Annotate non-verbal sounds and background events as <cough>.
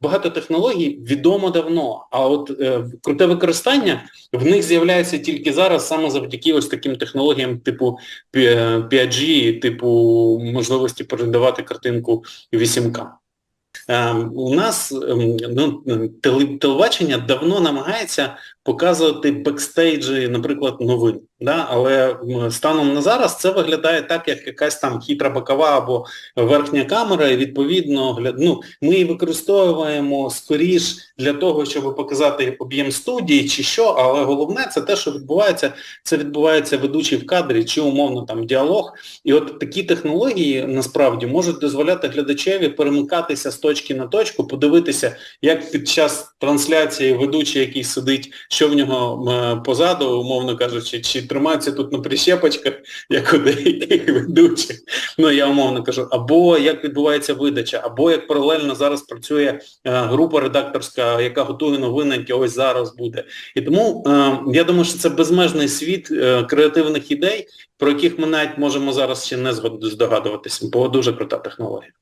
багато технологій відомо давно, а от е, круте використання в них з'являється тільки зараз саме завдяки ось таким технологіям типу P- 5G, типу можливості передавати картинку 8К. Ем, У нас ем, ну, телебачення давно намагається показувати бекстейджі, наприклад, новин. Да? Але станом на зараз це виглядає так, як якась там хитра бокова або верхня камера, і відповідно ну, ми її використовуємо скоріш для того, щоб показати об'єм студії чи що, але головне це те, що відбувається, це відбувається ведучий в кадрі чи умовно там діалог. І от такі технології насправді можуть дозволяти глядачеві перемикатися з точки на точку, подивитися, як під час трансляції ведучий, який сидить, що в нього позаду, умовно кажучи, чи тримається тут на прищепочках, <laughs> як у деяких ведучих. Ну, я умовно кажу, або як відбувається видача, або як паралельно зараз працює е, група редакторська, яка готує новини, які ось зараз буде. І тому е, я думаю, що це безмежний світ е, креативних ідей, про яких ми навіть можемо зараз ще не здогадуватися, бо дуже крута технологія.